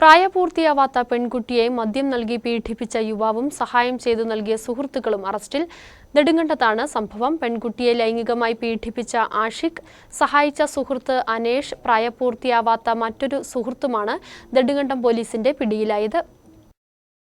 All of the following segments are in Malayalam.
പ്രായപൂർത്തിയാവാത്ത പെൺകുട്ടിയെ മദ്യം നൽകി പീഡിപ്പിച്ച യുവാവും സഹായം ചെയ്തു നൽകിയ സുഹൃത്തുക്കളും അറസ്റ്റിൽ. നെടുങ്കണ്ടത്താണ് സംഭവം. പെൺകുട്ടിയെ ലൈംഗികമായി പീഡിപ്പിച്ച ആഷിഖ് സഹായിച്ച സുഹൃത്ത് അനേഷ് പ്രായപൂർത്തിയാവാത്ത മറ്റൊരു സുഹൃത്തുമാണ് നെടുങ്കണ്ടം പോലീസിന്റെ പിടിയിലായത്.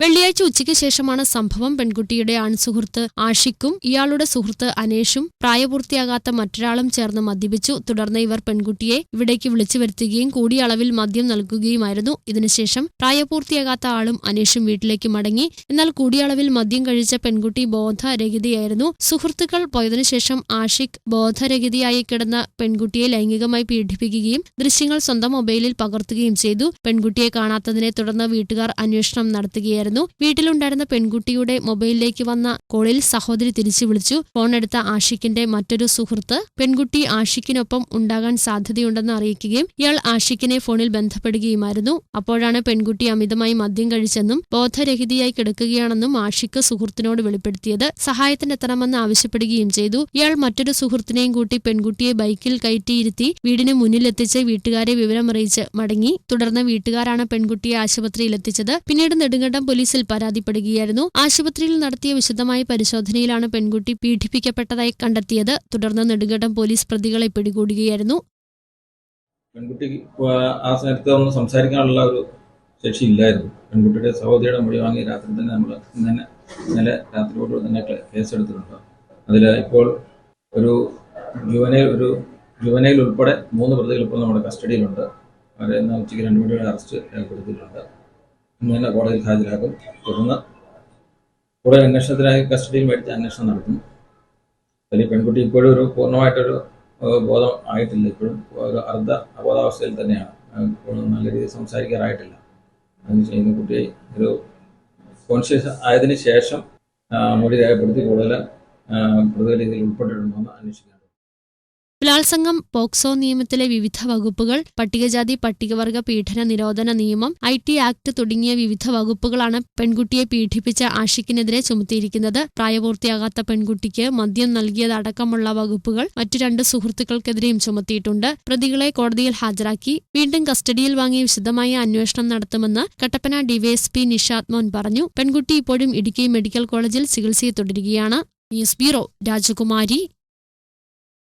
വെള്ളിയാഴ്ച ഉച്ചയ്ക്ക് ശേഷമാണ് സംഭവം. പെൺകുട്ടിയുടെ ആൺസുഹൃത്ത് ആഷിക്കും ഇയാളുടെ സുഹൃത്ത് അനേഷും പ്രായപൂർത്തിയാകാത്ത മറ്റൊരാളും ചേർന്ന് മദ്യപിച്ചു. തുടർന്ന് ഇവർ പെൺകുട്ടിയെ ഇവിടേക്ക് വിളിച്ചു വരുത്തുകയും കൂടിയ അളവിൽ മദ്യം നൽകുകയുമായിരുന്നു. ഇതിനുശേഷം പ്രായപൂർത്തിയാകാത്ത ആളും അനേഷും വീട്ടിലേക്ക് മടങ്ങി. എന്നാൽ കൂടിയ അളവിൽ മദ്യം കഴിച്ച പെൺകുട്ടി ബോധരഹിതയായിരുന്നു. സുഹൃത്തുക്കൾ പോയതിനു ശേഷം ആഷിഖ് ബോധരഹിതയായി കിടന്ന പെൺകുട്ടിയെ ലൈംഗികമായി പീഡിപ്പിക്കുകയും ദൃശ്യങ്ങൾ സ്വന്തം മൊബൈലിൽ പകർത്തുകയും ചെയ്തു. പെൺകുട്ടിയെ കാണാത്തതിനെ തുടർന്ന് വീട്ടുകാർ അന്വേഷണം നടത്തുകയായിരുന്നു. വീട്ടിലുണ്ടായിരുന്ന പെൺകുട്ടിയുടെ മൊബൈലിലേക്ക് വന്ന കോളിൽ സഹോദരി തിരിച്ചു വിളിച്ചു. ഫോൺ എടുത്ത ആഷിഖിന്റെ മറ്റൊരു സുഹൃത്ത് പെൺകുട്ടി ആഷിഖിനൊപ്പം ഉണ്ടാകാൻ സാധ്യതയുണ്ടെന്ന് അറിയിക്കുകയും ഇയാൾ ആഷിഖിനെ ഫോണിൽ ബന്ധപ്പെടുകയുമായിരുന്നു. അപ്പോഴാണ് പെൺകുട്ടി അമിതമായി മദ്യം കഴിച്ചെന്നും ബോധരഹിതയായി കിടക്കുകയാണെന്നും ആഷിഖ് സുഹൃത്തിനോട് വെളിപ്പെടുത്തിയത്. സഹായത്തിനെത്തണമെന്ന് ആവശ്യപ്പെടുകയും ചെയ്തു. ഇയാൾ മറ്റൊരു സുഹൃത്തിനെയും കൂട്ടി പെൺകുട്ടിയെ ബൈക്കിൽ കയറ്റിയിരുത്തി വീടിന് മുന്നിലെത്തിച്ച് വീട്ടുകാരെ വിവരമറിയിച്ച് മടങ്ങി. തുടർന്ന് വീട്ടുകാരാണ് പെൺകുട്ടിയെ ആശുപത്രിയിൽ എത്തിച്ചത് പിന്നീട് നെടുങ്കണ്ടം പോലീസിൽ പരാതിപ്പെടുകയായിരുന്നു. ആശുപത്രിയിൽ നടത്തിയ വിശദമായ പരിശോധനയിലാണ് പെൺകുട്ടി പീഡിപ്പിക്കപ്പെട്ടതായി കണ്ടെത്തിയത്. തുടർന്ന് നെടുങ്കണ്ടം പോലീസ് പ്രതികളെ പിടികൂടുകയായിരുന്നു. പെൺകുട്ടി ആ- നേരത്തെ ഒന്ന് സംസാരിക്കാനുള്ള ഒരു ശേഷി ഇല്ലായിരുന്നു. പെൺകുട്ടിയുടെ സഹോദരിയുടെ മൊഴി വാങ്ങി രാത്രി തന്നെ നമ്മൾ ഇന്നലെ ഇന്നലെ രാത്രിയോട് തന്നെ കേസെടുത്തിട്ടുണ്ട്. അതിൽ ഇപ്പോൾ ഒരു ജുവനൈൽ ഒരു ജുവനൈൽ ഉൾപ്പെടെ മൂന്ന് പ്രതികൾ ഇപ്പോൾ നമ്മുടെ കസ്റ്റഡിയിലുണ്ട്. അവരെ ഇന്ന് ഉച്ചയ്ക്ക് രണ്ട് മണിയുടെ അറസ്റ്റ് രേഖപ്പെടുത്തിയിട്ടുണ്ട്. തന്നെ കോടതിയിൽ ഹാജരാക്കും തുടർന്ന് കൂടുതൽ അന്വേഷണത്തിനായി കസ്റ്റഡിയിൽ മേടിച്ച് അന്വേഷണം നടത്തും അതിൽ പെൺകുട്ടി ഇപ്പോഴും ഒരു പൂർണമായിട്ടൊരു ബോധം ആയിട്ടില്ല. ഇപ്പോഴും ഒരു അർദ്ധ അബോധാവസ്ഥയിൽ തന്നെയാണ്. ഇപ്പോഴും നല്ല രീതിയിൽ സംസാരിക്കാറായിട്ടില്ല. അതിന് ചെയ്യുന്ന കുട്ടിയെ ഒരു കോൺഷ്യസ് ആയതിനു ശേഷം മൊഴി രേഖപ്പെടുത്തി കൂടുതൽ പ്രതികൾ ഇതിൽ ഉൾപ്പെട്ടിട്ടുണ്ടോ എന്ന് അന്വേഷിക്കണം. ബലാത്സംഗം പോക്സോ നിയമത്തിലെ വിവിധ വകുപ്പുകൾ പട്ടികജാതി പട്ടികവർഗ പീഡന നിരോധന നിയമം ഐ ടി ആക്ട് തുടങ്ങിയ വിവിധ വകുപ്പുകളാണ് പെൺകുട്ടിയെ പീഡിപ്പിച്ച ആഷിക്കിനെതിരെ ചുമത്തിയിരിക്കുന്നത്. പ്രായപൂർത്തിയാകാത്ത പെൺകുട്ടിക്ക് മദ്യം നൽകിയതടക്കമുള്ള വകുപ്പുകൾ മറ്റു രണ്ട് സുഹൃത്തുക്കൾക്കെതിരെയും ചുമത്തിയിട്ടുണ്ട്. പ്രതികളെ കോടതിയിൽ ഹാജരാക്കി. വീണ്ടും കസ്റ്റഡിയിൽ വാങ്ങി വിശദമായ അന്വേഷണം നടത്തുമെന്ന് കട്ടപ്പന ഡിവൈഎസ്പി നിഷാദ് മോൻ പറഞ്ഞു. പെൺകുട്ടി ഇപ്പോഴും ഇടുക്കി മെഡിക്കൽ കോളേജിൽ ചികിത്സയിൽ തുടരുകയാണ്. ന്യൂസ് ബ്യൂറോ രാജകുമാരി.